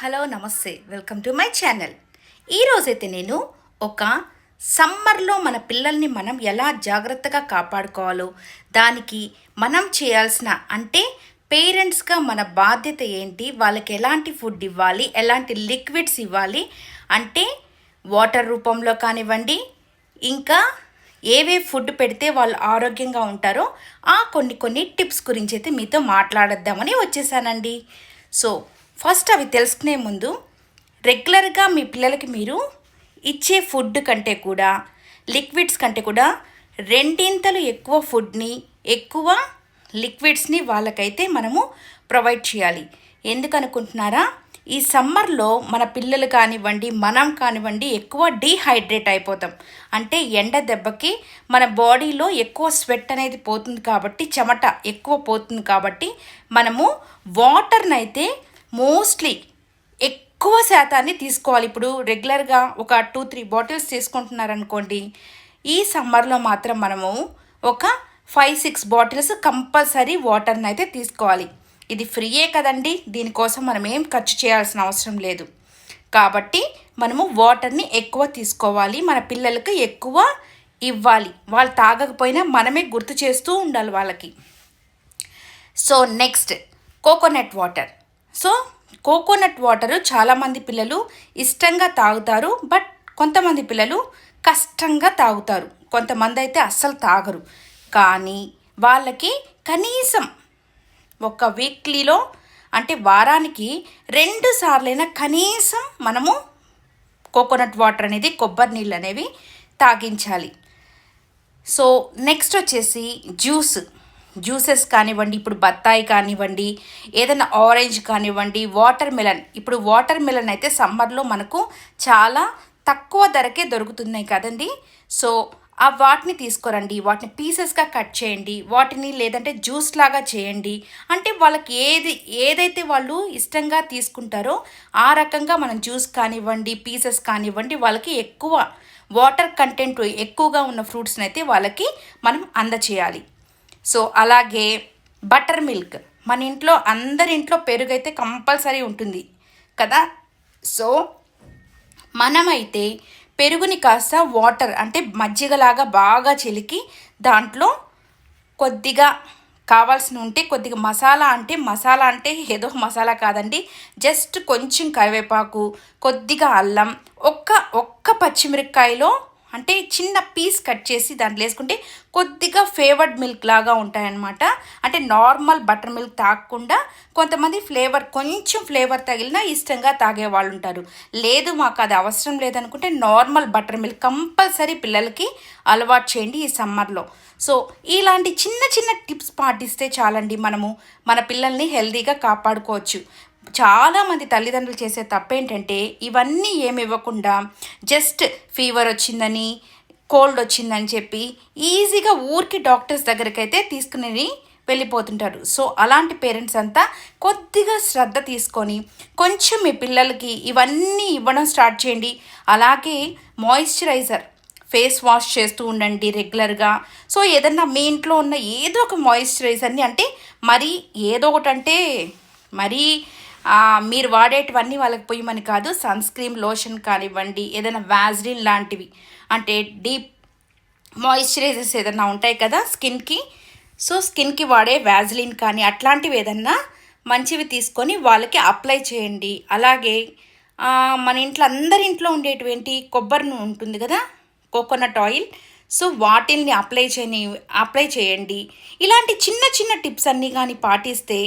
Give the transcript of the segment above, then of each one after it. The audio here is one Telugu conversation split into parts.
హలో నమస్తే. Welcome to my channel. ఈరోజైతే నేను ఒక సమ్మర్లో మన పిల్లల్ని మనం ఎలా జాగ్రత్తగా కాపాడుకోవాలో దానికి మనం చేయాల్సిన అంటే పేరెంట్స్గా మన బాధ్యత ఏంటి వాళ్ళకి ఎలాంటి ఫుడ్ ఇవ్వాలి ఎలాంటి లిక్విడ్స్ ఇవ్వాలి అంటే వాటర్ రూపంలో కానివ్వండి ఇంకా ఏవే ఫుడ్ పెడితే వాళ్ళు ఆరోగ్యంగా ఉంటారో ఆ కొన్ని కొన్ని టిప్స్ గురించి అయితే మీతో మాట్లాడద్దామని వచ్చేసానండి. సో ఫస్ట్ అవి తెలుసుకునే ముందు రెగ్యులర్గా మీ పిల్లలకి మీరు ఇచ్చే ఫుడ్ కంటే కూడా లిక్విడ్స్ కంటే కూడా రెండింతలు ఎక్కువ ఫుడ్ని ఎక్కువ లిక్విడ్స్ని వాళ్ళకైతే మనము ప్రొవైడ్ చేయాలి. ఎందుకనుకుంటున్నారా? ఈ సమ్మర్లో మన పిల్లలు కానివ్వండి మనం కానివ్వండి ఎక్కువ డీహైడ్రేట్ అయిపోతాం. అంటే ఎండ దెబ్బకి మన బాడీలో ఎక్కువ స్వెట్ అనేది పోతుంది కాబట్టి చెమట ఎక్కువ పోతుంది కాబట్టి మనము వాటర్ని అయితే మోస్ట్లీ ఎక్కువ శాతాన్ని తీసుకోవాలి. ఇప్పుడు రెగ్యులర్గా ఒక టూ త్రీ బాటిల్స్ తీసుకుంటున్నారనుకోండి ఈ సమ్మర్లో మాత్రం మనము ఒక ఫైవ్ సిక్స్ బాటిల్స్ కంపల్సరీ వాటర్ని అయితే తీసుకోవాలి. ఇది ఫ్రీయే కదండి దీనికోసం మనం ఏం ఖర్చు చేయాల్సిన అవసరం లేదు. కాబట్టి మనము వాటర్ని ఎక్కువ తీసుకోవాలి. మన పిల్లలకు ఎక్కువ ఇవ్వాలి. వాళ్ళు తాగకపోయినా మనమే గుర్తు చేస్తూ ఉండాలి వాళ్ళకి. So next coconut water so coconut water చాలామంది పిల్లలు ఇష్టంగా తాగుతారు బట్ కొంతమంది పిల్లలు కష్టంగా తాగుతారు. కొంతమంది అయితే అస్సలు తాగరు. కానీ వాళ్ళకి కనీసం ఒక వీక్లీలో అంటే వారానికి రెండు సార్లైనా కనీసం మనము కోకోనట్ వాటర్ అనేది కొబ్బరి నీళ్ళు అనేవి తాగించాలి. సో నెక్స్ట్ వచ్చేసి జ్యూస్. జ్యూసెస్ కానివ్వండి ఇప్పుడు బత్తాయి కానివ్వండి ఏదైనా ఆరెంజ్ కానివ్వండి వాటర్ మిలన్. ఇప్పుడు వాటర్ మిలన్ అయితే సమ్మర్లో మనకు చాలా తక్కువ ధరకే దొరుకుతున్నాయి కదండి. సో ఆ వాటిని తీసుకురండి. వాటిని పీసెస్గా కట్ చేయండి. వాటిని లేదంటే జ్యూస్ లాగా చేయండి. అంటే వాళ్ళకి ఏది ఏదైతే వాళ్ళు ఇష్టంగా తీసుకుంటారో ఆ రకంగా మనం జ్యూస్ కానివ్వండి పీసెస్ కానివ్వండి వాళ్ళకి ఎక్కువ వాటర్ కంటెంట్ ఎక్కువగా ఉన్న ఫ్రూట్స్ని అయితే వాళ్ళకి మనం అందచేయాలి. సో అలాగే బటర్ మిల్క్. మన ఇంట్లో అందరి ఇంట్లో పెరుగు అయితే కంపల్సరీ ఉంటుంది కదా? సో మనమైతే పెరుగుని కాస్త వాటర్ అంటే మజ్జిగలాగా బాగా చిలికి దాంట్లో కొద్దిగా కావాల్సిన ఉంటే కొద్దిగా మసాలా అంటే మసాలా అంటే ఏదో మసాలా కాదండి. జస్ట్ కొంచెం కరివేపాకు కొద్దిగా అల్లం ఒక్క ఒక్క పచ్చిమిరపకాయలో అంటే చిన్న పీస్ కట్ చేసి దాంట్లో వేసుకుంటే కొద్దిగా ఫేవర్డ్ మిల్క్ లాగా ఉంటాయన్నమాట. అంటే నార్మల్ బటర్ మిల్క్ తాగకుండా కొంతమంది ఫ్లేవర్ కొంచెం ఫ్లేవర్ తగిలినా ఇష్టంగా తాగే వాళ్ళు ఉంటారు. లేదు మాకు అది అవసరం లేదనుకుంటే నార్మల్ బటర్ మిల్క్ కంపల్సరీ పిల్లలకి అలవాటు చేయండి ఈ సమ్మర్లో. సో ఇలాంటి చిన్న చిన్న టిప్స్ పాటిస్తే చాలండి మనము మన పిల్లల్ని హెల్తీగా కాపాడుకోవచ్చు. చాలామంది తల్లిదండ్రులు చేసే తప్పేంటంటే ఇవన్నీ ఏమి ఇవ్వకుండా జస్ట్ ఫీవర్ వచ్చిందని కోల్డ్ వచ్చిందని చెప్పి ఈజీగా ఊరికి డాక్టర్స్ దగ్గరికైతే తీసుకుని వెళ్ళిపోతుంటారు. సో అలాంటి పేరెంట్స్ అంతా కొద్దిగా శ్రద్ధ తీసుకొని కొంచెం మీ పిల్లలకి ఇవన్నీ ఇవ్వడం స్టార్ట్ చేయండి. అలాగే మాయిశ్చరైజర్ ఫేస్ వాష్ చేస్తూ ఉండండి రెగ్యులర్గా సో ఏదన్నా మీ ఇంట్లో ఉన్న ఏదో ఒక మాయిశ్చరైజర్ని అంటే మరీ ఏదో ఒకటి అంటే మరీ మీరు వాడేటివన్నీ వాళ్ళకి పోయమని కాదు సన్ స్క్రీన్ లోషన్ కానివ్వండి ఏదైనా వ్యాజ్లిన్ లాంటివి. అంటే డీప్ మాయిశ్చరైజర్స్ ఏదైనా ఉంటాయి కదా స్కిన్కి? సో స్కిన్కి వాడే వ్యాజ్లిన్ కానీ అట్లాంటివి ఏదన్నా మంచివి తీసుకొని వాళ్ళకి అప్లై చేయండి. అలాగే మన ఇంట్లో అందరి ఇంట్లో ఉండేటువంటి? కొబ్బరి ఉంటుంది కదా? Coconut oil. సో వాటిల్ని అప్లై చేయని అప్లై చేయండి. ఇలాంటి చిన్న చిన్న టిప్స్ అన్నీ కానీ పాటిస్తే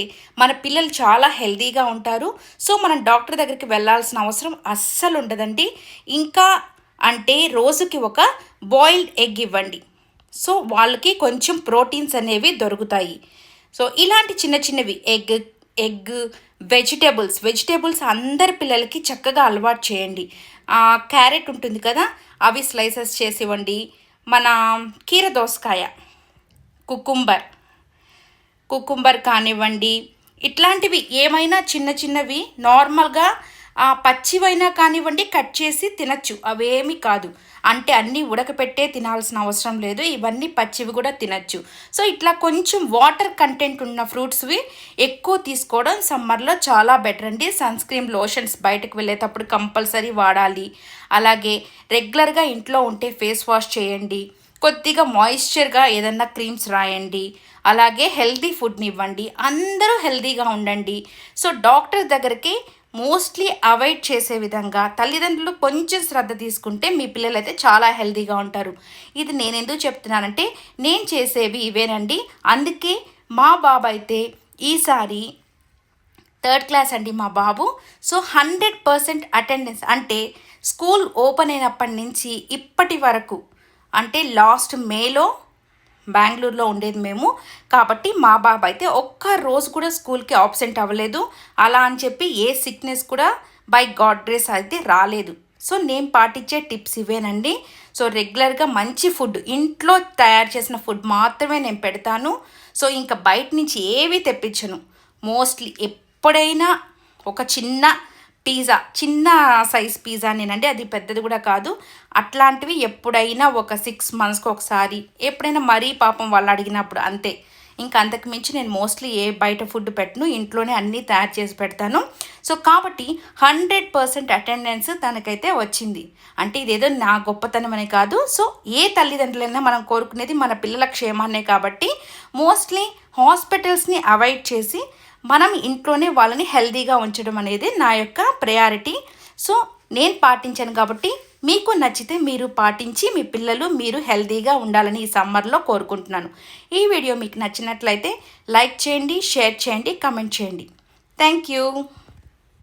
మన పిల్లలు చాలా హెల్తీగా ఉంటారు. సో మనం డాక్టర్ దగ్గరికి వెళ్ళాల్సిన అవసరం అస్సలు ఉండదండి. ఇంకా అంటే రోజుకి ఒక బాయిల్డ్ ఎగ్ ఇవ్వండి. సో వాళ్ళకి కొంచెం ప్రోటీన్స్ అనేవి దొరుకుతాయి. సో ఇలాంటి చిన్న చిన్నవి ఎగ్ ఎగ్ వెజిటేబుల్స్ వెజిటేబుల్స్ అందరి పిల్లలకి చక్కగా అలవాటు చేయండి. క్యారెట్ ఉంటుంది కదా అవి స్లైసెస్ చేసి ఇవ్వండి మన కీర దోసకాయ కుకుంబర్. కుకుంబర్ కానివ్వండి ఇట్లాంటివి ఏమైనా చిన్న చిన్నవి నార్మల్గా ఆ పచ్చివైనా కానివ్వండి కట్ చేసి తినచ్చు. అవేమి కాదు. అంటే అన్నీ ఉడకపెట్టే తినాల్సిన అవసరం లేదు. ఇవన్నీ పచ్చివి కూడా తినచ్చు. సో ఇట్లా కొంచెం వాటర్ కంటెంట్ ఉన్న ఫ్రూట్స్వి ఎక్కువ తీసుకోవడం సమ్మర్లో చాలా బెటర్ అండి. సన్ స్క్రీన్ లోషన్స్ బయటకు వెళ్ళేటప్పుడు కంపల్సరీ వాడాలి. అలాగే రెగ్యులర్గా ఇంట్లో ఉంటే ఫేస్ వాష్ చేయండి. కొద్దిగా మాయిశ్చర్గా ఏదన్నా క్రీమ్స్ రాయండి. అలాగే హెల్తీ ఫుడ్ని ఇవ్వండి. అందరూ హెల్దీగా ఉండండి. సో డాక్టర్ దగ్గరికి మోస్ట్లీ అవాయిడ్ చేసే విధంగా తల్లిదండ్రులు కొంచెం శ్రద్ధ తీసుకుంటే మీ పిల్లలు అయితే చాలా హెల్తీగా ఉంటారు. ఇది నేను ఎందుకు చెప్తున్నానంటే నేను చేసేవి ఇవేనండి. అందుకే మా బాబు అయితే ఈసారి థర్డ్ క్లాస్ అండి మా బాబు. సో హండ్రెడ్ పర్సెంట్ అటెండెన్స్ అంటే స్కూల్ ఓపెన్ అయినప్పటి నుంచి ఇప్పటి వరకు అంటే లాస్ట్ మేలో బెంగళూరులో ఉండేది మేము. కాబట్టి మా బాబు అయితే ఒక్క రోజు కూడా స్కూల్కి ఆబ్సెంట్ అవ్వలేదు. అలా అని చెప్పి ఏ సిక్నెస్ కూడా బై గాడ్ డ్రెస్ అయితే రాలేదు. సో నేను పాటించే టిప్స్ ఇవేనండి. సో రెగ్యులర్గా మంచి ఫుడ్ ఇంట్లో తయారు చేసిన ఫుడ్ మాత్రమే నేను పెడతాను. సో ఇంకా బయట నుంచి ఏవి తెప్పించను. మోస్ట్లీ ఎప్పుడైనా ఒక చిన్న పిజ్జా చిన్న సైజ్ పిజ్జా నేనండి. అది పెద్దది కూడా కాదు. అట్లాంటివి ఎప్పుడైనా ఒక సిక్స్ మంత్స్కి ఒకసారి ఎప్పుడైనా మరీ పాపం వాళ్ళు అడిగినప్పుడు అంతే. ఇంకా అంతకు మించి నేను మోస్ట్లీ ఏ బయట ఫుడ్ పెట్టను ఇంట్లోనే అన్నీ తయారు చేసి పెడతాను. సో కాబట్టి హండ్రెడ్ పర్సెంట్ అటెండెన్స్ తనకైతే వచ్చింది. అంటే ఇదేదో నా గొప్పతనం అనే కాదు. సో ఏ తల్లిదండ్రులైనా మనం కోరుకునేది మన పిల్లల క్షేమాన్నే కాబట్టి మోస్ట్లీ హాస్పిటల్స్ని అవాయిడ్ చేసి మనం ఇంట్లోనే వాళ్ళని హెల్తీగా ఉంచడం అనేది నా యొక్క ప్రయారిటీ సో నేను పాటించాను కాబట్టి మీకు నచ్చితే మీరు పాటించి మీ పిల్లలు మీరు హెల్దీగా ఉండాలని ఈ సమ్మర్లో కోరుకుంటున్నాను. ఈ వీడియో మీకు నచ్చినట్లయితే లైక్ చేయండి షేర్ చేయండి కమెంట్ చేయండి. Thank you